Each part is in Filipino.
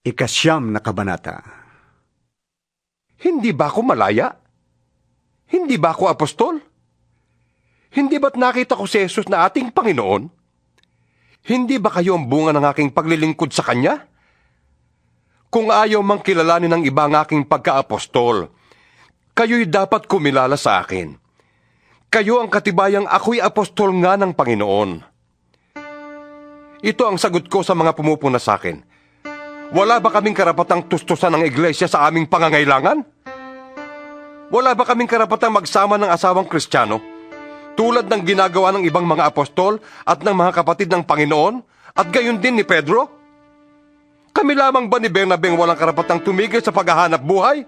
Ikasyam na kabanata. Hindi ba ako malaya? Hindi ba ako apostol? Hindi ba't nakita ko si Jesus na ating Panginoon? Hindi ba kayo ang bunga ng aking paglilingkod sa Kanya? Kung ayaw mang kilalanin ng iba ang aking pagka-apostol, kayo'y dapat kumilala sa akin. Kayo ang katibayang ako'y apostol nga ng Panginoon. Ito ang sagot ko sa mga pumupuna sa akin. Wala ba kaming karapatang tustusan ng iglesia sa aming pangangailangan? Wala ba kaming karapatang magsama ng asawang kristyano? Tulad ng ginagawa ng ibang mga apostol at ng mga kapatid ng Panginoon at gayon din ni Pedro? Kami lamang ba ni Bernabe ang walang karapatang tumigil sa paghahanap buhay?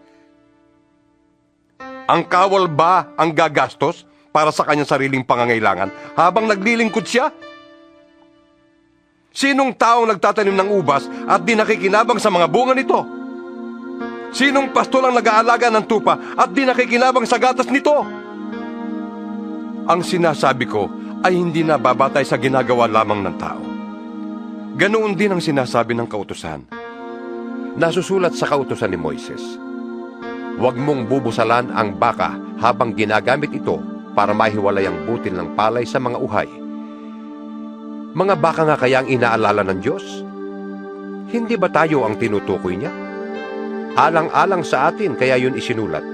Ang kawal ba ang gagastos para sa kanyang sariling pangangailangan habang naglilingkod siya? Sinong taong nagtatanim ng ubas at di nakikinabang sa mga bunga nito? Sinong pastol ang nag-aalaga ng tupa at di nakikinabang sa gatas nito? Ang sinasabi ko ay hindi na babatay sa ginagawa lamang ng tao. Ganoon din ang sinasabi ng kautusan. Nasusulat sa kautusan ni Moises. Huwag mong bubusalan ang baka habang ginagamit ito para mahiwalay ang butil ng palay sa mga uhay. Mga baka nga kaya ang inaalala ng Diyos? Hindi ba tayo ang tinutukoy niya? Alang-alang sa atin kaya yun isinulat.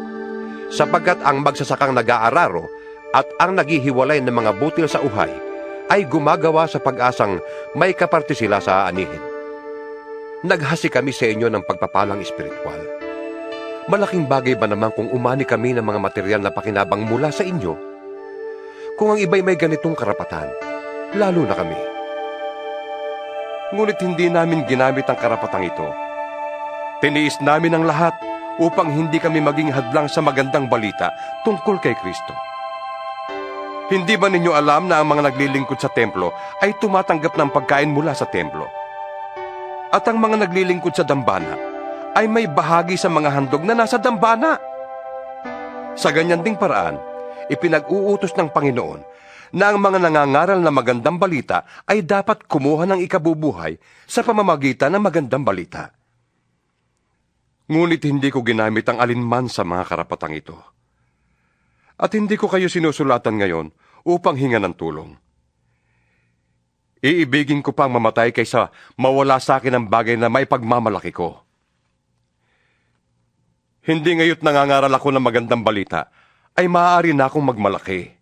Sapagkat ang magsasakang nag-aararo at ang naghihiwalay ng mga butil sa uhay ay gumagawa sa pag-asang may kaparte sila sa aanihin. Naghasi kami sa inyo ng pagpapalang espiritual. Malaking bagay ba naman kung umani kami ng mga material na pakinabang mula sa inyo? Kung ang iba'y may ganitong karapatan, lalo na kami. Ngunit hindi namin ginamit ang karapatang ito. Tiniis namin ang lahat upang hindi kami maging hadlang sa magandang balita tungkol kay Kristo. Hindi ba ninyo alam na ang mga naglilingkod sa templo ay tumatanggap ng pagkain mula sa templo? At ang mga naglilingkod sa dambana ay may bahagi sa mga handog na nasa dambana. Sa ganyan ding paraan, ipinag-uutos ng Panginoon na ang mga nangangaral na magandang balita ay dapat kumuha ng ikabubuhay sa pamamagitan ng magandang balita. Ngunit hindi ko ginamit ang alinman sa mga karapatang ito. At hindi ko kayo sinusulatan ngayon upang hinga ng tulong. Iibigin ko pang mamatay kaysa mawala sa akin ang bagay na may pagmamalaki ko. Hindi ngayot nangangaral ako ng magandang balita, ay maaari na akong magmalaki.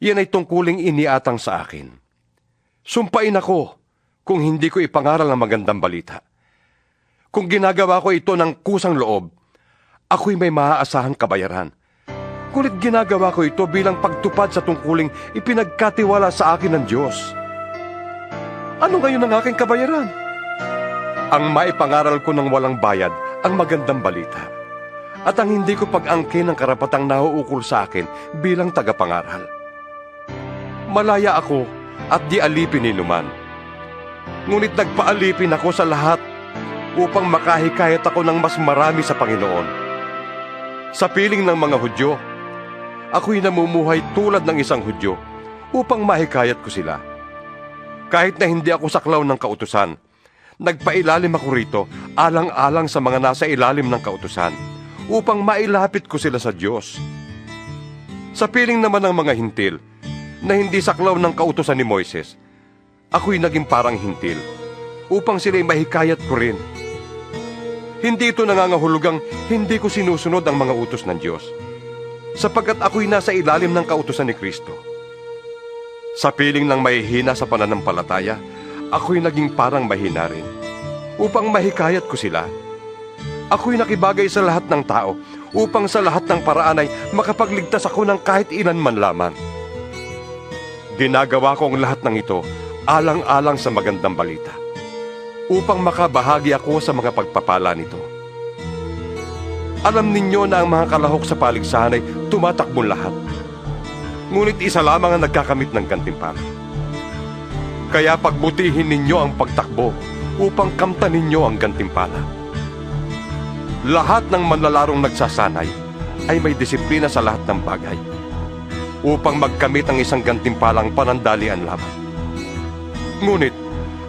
Yan ay tungkuling iniatang sa akin. Sumpain ako kung hindi ko ipangaral ang magandang balita. Kung ginagawa ko ito ng kusang loob, ako'y may maaasahang kabayaran. Kulit ginagawa ko ito bilang pagtupad sa tungkuling ipinagkatiwala sa akin ng Diyos. Ano ngayon ang aking kabayaran? Ang maipangaral ko ng walang bayad ang magandang balita. At ang hindi ko pag-angkin ng karapatang nauukol sa akin bilang tagapangaral. Malaya ako at di alipin ni Numan. Ngunit nagpaalipin ako sa lahat upang makahikayat ako ng mas marami sa Panginoon. Sa piling ng mga Hudyo, ako'y namumuhay tulad ng isang Hudyo upang mahikayat ko sila. Kahit na hindi ako saklaw ng kautusan, nagpailalim ako rito alang-alang sa mga nasa ilalim ng kautusan upang mailapit ko sila sa Diyos. Sa piling naman ng mga hintil na hindi saklaw ng kautusan ni Moises, ako'y naging parang hintil upang sila'y mahikayat ko rin. Hindi ito nangangahulugang hindi ko sinusunod ang mga utos ng Diyos, sapagkat ako'y nasa ilalim ng kautusan ni Kristo. Sa piling ng mahihina sa pananampalataya, ako'y naging parang mahina rin, upang mahikayat ko sila. Ako'y nakibagay sa lahat ng tao, upang sa lahat ng paraan ay makapagligtas ako ng kahit ilan man lamang. Ginagawa ko ang lahat ng ito alang-alang sa magandang balita upang makabahagi ako sa mga pagpapala nito. Alam ninyo na ang mga kalahok sa paligsahan ay tumatakbo lahat. Ngunit isa lamang ang nagkakamit ng gantimpala. Kaya pagbutihin ninyo ang pagtakbo upang kamtan ninyo ang gantimpala. Lahat ng manlalarong nagsasanay ay may disiplina sa lahat ng bagay upang magkamit ang isang gantimpalang panandalian lamang. Ngunit,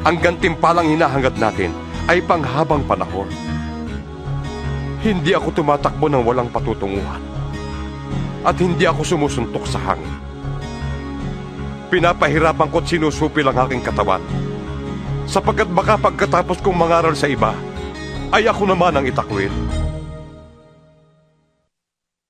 ang gantimpalang hinahangad natin ay panghabang panahon. Hindi ako tumatakbo ng walang patutunguhan. At hindi ako sumusuntok sa hangin. Pinapahirapan ko't sinusupil ang aking katawan. Sapagkat baka pagkatapos kong mangaral sa iba, ay ako naman ang itakwil.